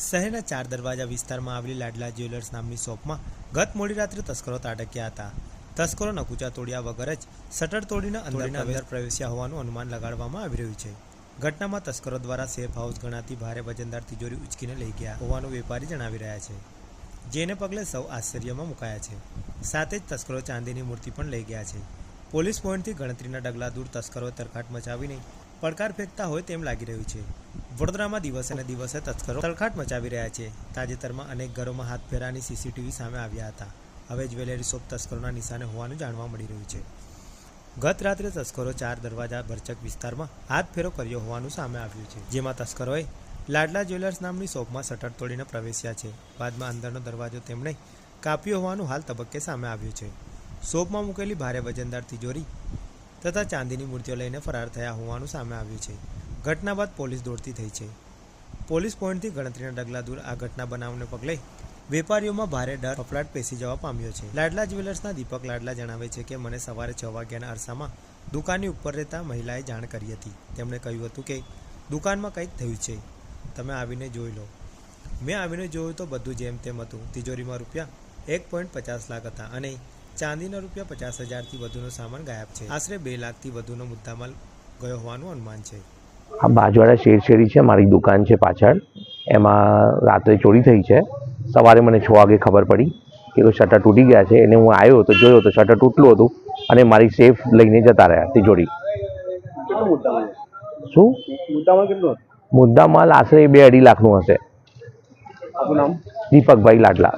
શહેરના ચાર દરવાજા વિસ્તારમાં આવેલી લાડલા જ્વેલર્સ નામની શોપમાં ગત મોડી રાત્રે તસ્કરો તાટક્યા હતા. તસ્કરો નકુચા તોડ્યા વગર જ શટર તોડીને અંદરના અંદર પ્રવેશ્યા હોવાનું અનુમાન લગાડવામાં આવી રહ્યું છે. ઘટનામાં તસ્કરો દ્વારા સેફ હાઉસ ગણાતી ભારે વજનદાર તિજોરી ઉચકીને લઈ ગયા હોવાનું વેપારી જણાવી રહ્યા છે. જેને પગલે સૌ આશ્ચર્યમાં મુકાયા છે. સાથે જ તસ્કરો ચાંદીની મૂર્તિ પણ લઈ ગયા છે. પોલીસ પોઈન્ટથી ગણતરીના ડગલા દૂર તસ્કરોએ તરખાટ મચાવીને પડકાર ફેંકતા હોય તેમ લાગી રહ્યું છે. વડોદરામાં દિવસે ને દિવસે તસ્કરો તળખાટ મચાવી રહ્યા છે. તાજેતરમાં અનેક ઘરોમાં હાથ ફેરાની સીસીટીવી સામે આવ્યા હતા. હવે જ્વેલરી શોપ તસ્કરોના નિશાને હોવાનું જાણવા મળી રહ્યું છે. ગત રાત્રે તસ્કરો ચાર દરવાજા ભરચક વિસ્તારમાં હાથ ફેરો કર્યો હોવાનું સામે આવ્યું છે, જેમાં તસ્કરોએ લાડલા જ્વેલર્સ નામની શોપમાં શટર તોડીને પ્રવેશ્યા છે. બાદમાં અંદરનો દરવાજો તેમણે કાપ્યો હોવાનું હાલ તબક્કે સામે આવ્યું છે. શોપમાં મૂકેલી ભારે વજનદાર તિજોરી તથા ચાંદીની મૂર્તિઓ લઈને ફરાર થયા હોવાનું સામે આવ્યું છે. ઘટના બાદ પોલીસ દોડતી થઈ છે. પોલીસ પોઈન્ટથી ગણતરીના ડગલા દૂર આ ઘટના બનાવને પગલે વેપારીઓમાં ભારે ડર, ફફડાટ પેસી જવા પામ્યો છે. લાડલા જ્વેલર્સના દીપક લાડલા જણાવે છે કે, મને સવારે છ વાગ્યાના અરસામાં દુકાનની ઉપર રહેતા મહિલાએ જાણ કરી હતી. તેમણે કહ્યું હતું કે, દુકાનમાં કંઈક થયું છે. તમે આવીને જોઈ લો. મેં આવીને જોયું તો બધું જેમ તેમ હતું. તિજોરીમાં રૂપિયા એક પોઈન્ટ પચાસ લાખ હતા અને ચાંદીના રૂપિયા પચાસ હજારથી વધુનો સામાન ગાયબ છે. આશરે બે લાખથી વધુનો મુદ્દામાલ ગયો હોવાનું અનુમાન છે. આ બાજવાડા શેરશેરી છે મારી દુકાન છે પાછળ. એમાં રાત્રે ચોરી થઈ છે. સવારે મને છ વાગે ખબર પડી કે તો શટર તૂટી ગયા છે. એને હું આવ્યો તો જોયો તો શટર તૂટલું હતું અને મારી સેફ લઈને જતા રહ્યા તિજોરી. શું? મુદ્દામાં કેટલું હતું? આશરે બે અઢી લાખનું હશે. દીપકભાઈ લાડલા.